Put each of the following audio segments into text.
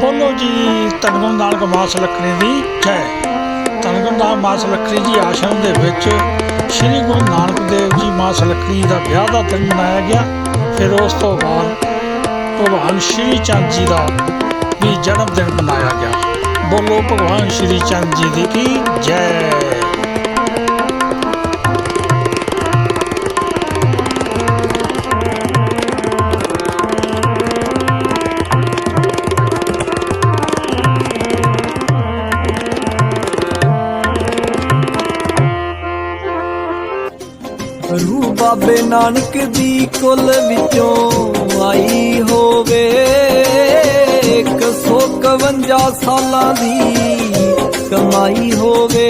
ਬੋਲੋ ਜੀ ਤਨਗੁਣ ਨਾਨਕ ਮਾਸ ਲੱਖਣੀ ਦੀ ਜੈ। ਤਨਗੁਣ ਨਾਨਕ ਮਾਸ ਲੱਖਣੀ ਜੀ ਆਸ਼ਰਮ ਦੇ ਵਿੱਚ ਸ੍ਰੀ ਗੁਰੂ ਨਾਨਕ ਦੇਵ ਜੀ ਮਾਸ ਲੱਖਣੀ ਦਾ ਵਿਆਹ ਦਾ ਦਿਨ ਮਨਾਇਆ ਗਿਆ। ਫਿਰ ਉਸ ਤੋਂ ਬਾਅਦ ਭਗਵਾਨ ਸ਼੍ਰੀ ਚੰਦ ਜੀ ਦਾ ਵੀ ਜਨਮ ਦਿਨ ਮਨਾਇਆ ਗਿਆ। ਬੋਲੋ ਭਗਵਾਨ ਸ਼੍ਰੀ ਚੰਦ ਜੀ ਦੀ ਕੀ ਜੈ। ਬਾਬੇ ਨਾਨਕ ਦੀ ਕੁੱਲ ਵਿੱਚੋਂ ਆਈ ਹੋਵੇ। 151 ਸਾਲਾਂ ਦੀ ਕਮਾਈ ਹੋਵੇ।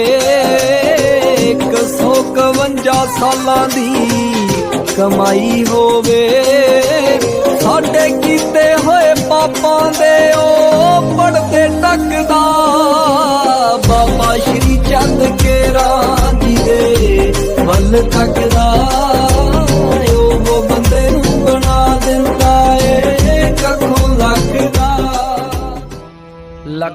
151 ਸਾਲਾਂ ਦੀ ਕਮਾਈ ਹੋਵੇ। ਸਾਡੇ ਕੀਤੇ ਹੋਏ ਪਾਪਾਂ ਦੇ ਉਹ ਪੜਦੇ ਟੱਕਦਾ। ਬਾਬਾ ਸ਼੍ਰੀ ਚੰਦ ਕੇਰਾ ਜੀ ਦੇ ਵੱਲ ਤੱਕਦਾ।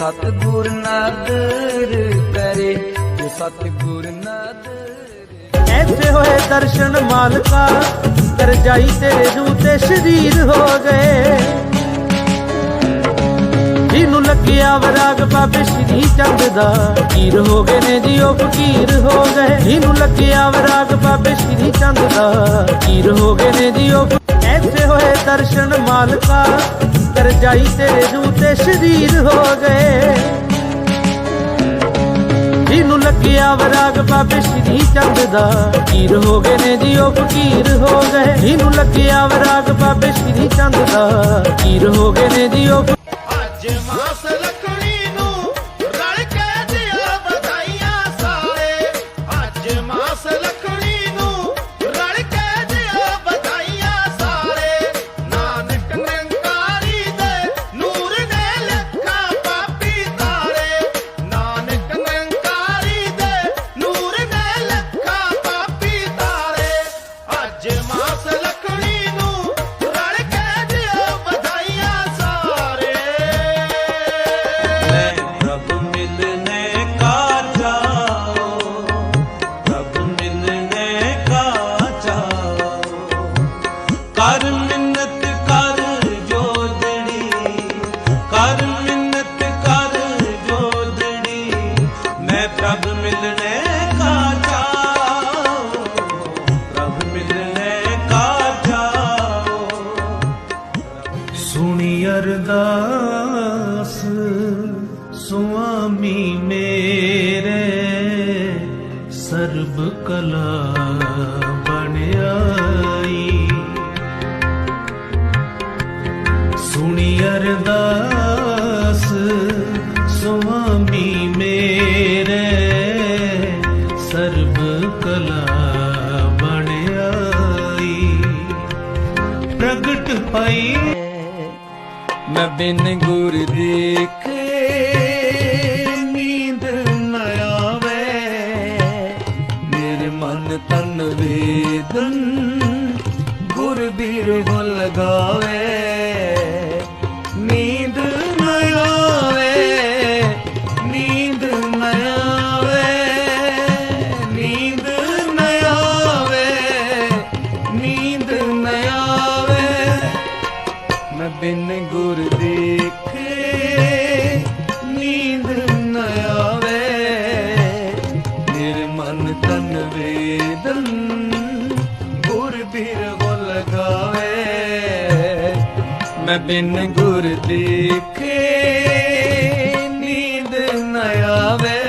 ਸਤਿਗੁਰ ਨਦਰ ਕਰੇ, ਜੇ ਸਤਿਗੁਰ ਨਦਰ ਐਸੇ ਹੋਏ ਦਰਸ਼ਨ ਮਾਲਕਾ ਕਰ ਜਾਈ ਤੇਰੇ ਜੂ ਤੇ ਸ਼ਰੀਰ ਹੋ ਗਏ। ਜਿਹਨੂੰ ਲੱਗਿਆ ਵਰਾਗ ਬਾਬੇ ਸ਼੍ਰੀ ਚੰਦ ਦਾ ਫਕੀਰ ਹੋ ਗਏ ਨੇ ਜੀ, ਉਹ ਫਕੀਰ ਹੋ ਗਏ। ਜਿਹਨੂੰ ਲੱਗਿਆ ਵਰਾਗ ਬਾਬੇ ਸ਼੍ਰੀ ਚੰਦ ਦਾ ਫਕੀਰ ਹੋ ਗਏ ਨੇ ਜੀ, ਉਹ ਫ- ਹੋਏ ਦਰਸ਼ਨ ਮਾਲਕਾ ਕਰ ਤੇਰੇ ਜੂ ਤੇ ਸ਼ਰੀਰ ਹੋ ਗਏ। ਜਿਹਨੂੰ ਲੱਗਿਆ ਵਰਾਗ ਬਾਬੇ ਸ਼੍ਰੀ ਚੰਦ ਦਾ? ਕੀਰ ਹੋ ਗਏ ਨੇ ਜੀ, ਉਹ ਫਕੀਰ ਹੋ ਗਏ। ਜਿਹਨੂੰ ਲੱਗਿਆ ਵਰਾਗ ਬਾਬੇ ਸ਼੍ਰੀ ਚੰਦ ਦਾ? ਕੀਰ ਹੋ ਗਏ ਨੇ ਜੀ, ਉਹ ਅਰਦਾਸ ਸੁਆਮੀ ਮੇਰੇ ਸਰਬ ਕਲਾ ਬਣਾਈ ਸੁਣੀ ਅਰਦਾਸ ਸੁਆਮੀ ਮੈਂ ਬਿਨ ਗੁਰ ਦੇਖੇ ਨੀਂਦ ਨ ਆਵੇ। ਮੇਰੇ ਮਨ ਤਨ ਵੇਦਨ ਗੁਰ ਬੀਰ ਹੋ ਲਗਾਵੇ ਮੈਂ ਬਿਨ ਗੁਰ ਦੇਖੇ ਨੀਂਦ ਨ ਆਵੇ।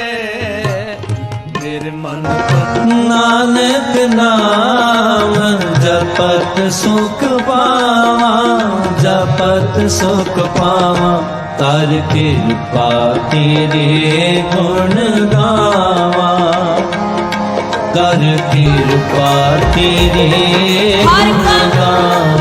ਮੇਰੇ ਮਨ ਤਨ ਨਾਨਕ ਨਾਮ ਜਪਤ ਸੁਖ ਪਾਵਾਂ ਜਪਤ ਸੁਖ ਪਾਵਾਂ। ਕਰ ਕਿਰਪਾ ਤੇਰੇ ਗੁਣ ਗਾਵਾ। ਕਰ ਕਿਰਪਾ ਤੇਰੇ ਗੁਣ ਗਾਵਾ।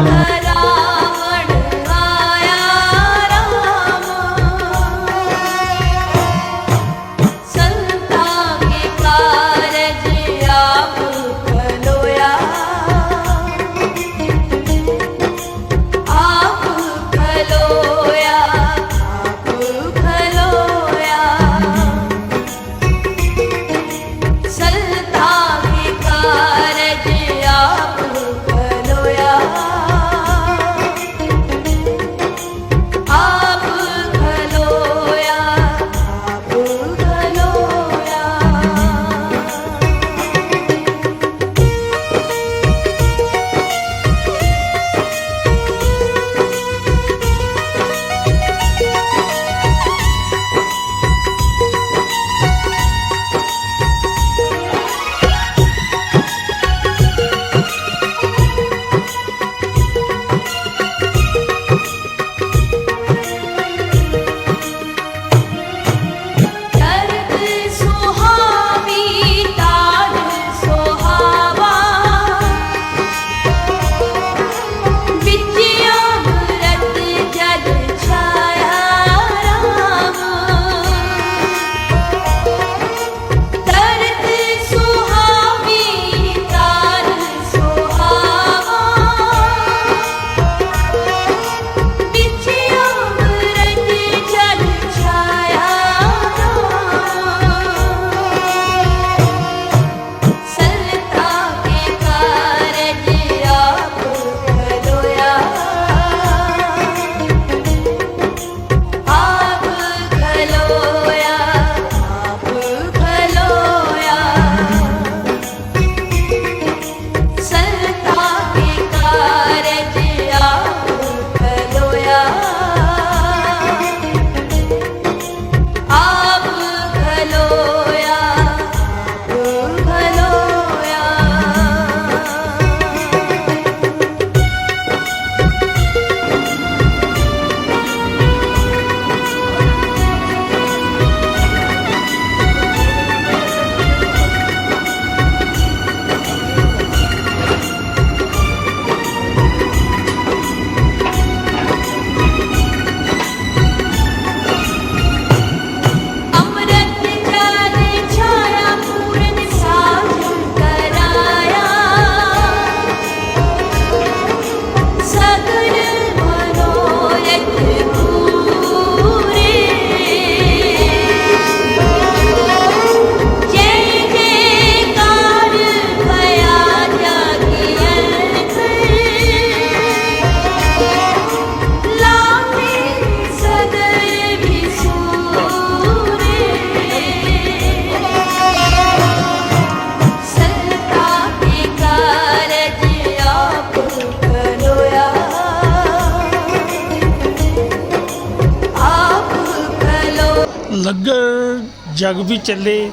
ਜਗ ਵੀ ਚੱਲੇ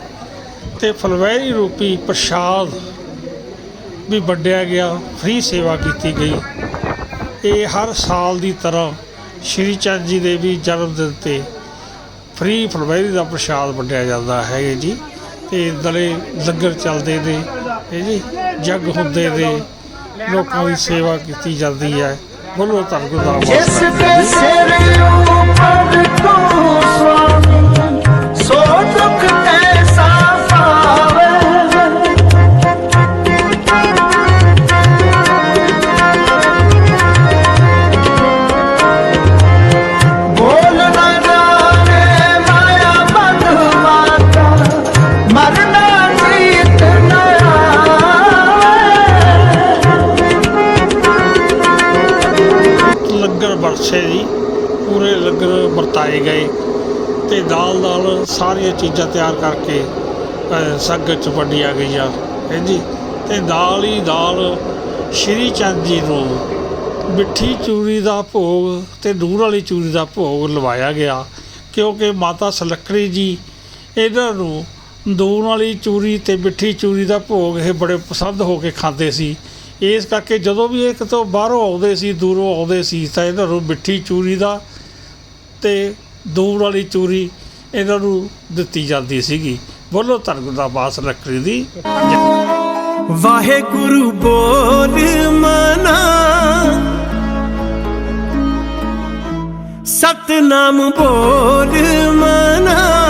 ਤੇ ਫਲਵੈਰੀ ਰੂਪੀ ਪ੍ਰਸ਼ਾਦ ਵੀ ਵੰਡਿਆ ਗਿਆ ਫ੍ਰੀ ਸੇਵਾ ਕੀਤੀ ਗਈ। ਇਹ ਹਰ ਸਾਲ ਦੀ ਤਰ੍ਹਾਂ ਸ਼੍ਰੀ ਚੰਦ ਜੀ ਦੇ ਵੀ ਜਨਮ ਦਿਨ ਤੇ ਫ੍ਰੀ ਫਲਵੈਰੀ ਦਾ ਪ੍ਰਸ਼ਾਦ ਵੰਡਿਆ ਜਾਂਦਾ ਹੈ ਜੀ ਤੇ ਦਲੇ ਲੰਗਰ ਚੱਲਦੇ ਨੇ ਇਹ ਜੀ ਜਗ ਹੁੰਦੇ ਨੇ ਲੋਕਾਂ ਦੀ ਸੇਵਾ ਕੀਤੀ ਜਾਂਦੀ ਹੈ। ਬੋਲੋ ਧੰਨ ਗੁਰਦਾਸ ਜਿਸ ਦੇ ਸਿਰ ਉੱਪਰ ਤੂੰ ਲੰਗਰ ਵਰਸੇ ਪੂਰੇ ਲੰਗਰ ਵਰਤਾਏ ਗਏ ਅਤੇ ਦਾਲ ਨਾਲ ਸਾਰੀਆਂ ਚੀਜ਼ਾਂ ਤਿਆਰ ਕਰਕੇ ਅ, ਸੰਗਤ ਚ ਵੰਡੀਆਂ ਗਈਆਂ ਹੈ ਅਤੇ ਤੇ ਨਾਲ ਹੀ ਨਾਲ ਸ਼੍ਰੀ ਚੰਦ ਜੀ ਨੂੰ ਮਿੱਠੀ ਚੂਰੀ ਦਾ ਭੋਗ ਅਤੇ ਨੂਰ ਵਾਲੀ ਚੂਰੀ ਦਾ ਭੋਗ ਲਵਾਇਆ ਗਿਆ ਕਿਉਂਕਿ ਮਾਤਾ ਸਲੱਕੜੀ ਜੀ ਇਹਨਾਂ ਨੂੰ ਦੂਨ ਵਾਲੀ ਚੂਰੀ ਤੇ ਮਿੱਠੀ ਚੂਰੀ ਦਾ ਭੋਗ ਇਹ ਬੜੇ ਪਸੰਦ ਹੋ ਕੇ ਖਾਂਦੇ ਸੀ। ਇਸ ਕਰਕੇ ਜਦੋਂ ਵੀ ਇਹ ਕਿਤੋਂ ਬਾਹਰੋਂ ਆਉਂਦੇ ਸੀ, ਦੂਰੋਂ ਆਉਂਦੇ ਸੀ, ਤਾਂ ਇਹਨਾਂ ਨੂੰ ਮਿੱਠੀ ਚੂਰੀ ਦਾ ਤੇ ਦੂਰ ਵਾਲੀ ਚੂਰੀ ਇਹਨਾਂ ਨੂੰ ਦਿੱਤੀ ਜਾਂਦੀ ਸੀਗੀ। ਬੋਲੋ ਧਰਮ ਦਾ ਮਾਸ ਲੱਕੜੀ ਦੀ ਵਾਹਿਗੁਰੂ ਬੋਲ ਮਨਾ। ਸਤਨਾਮ ਬੋਲ ਮਨਾ।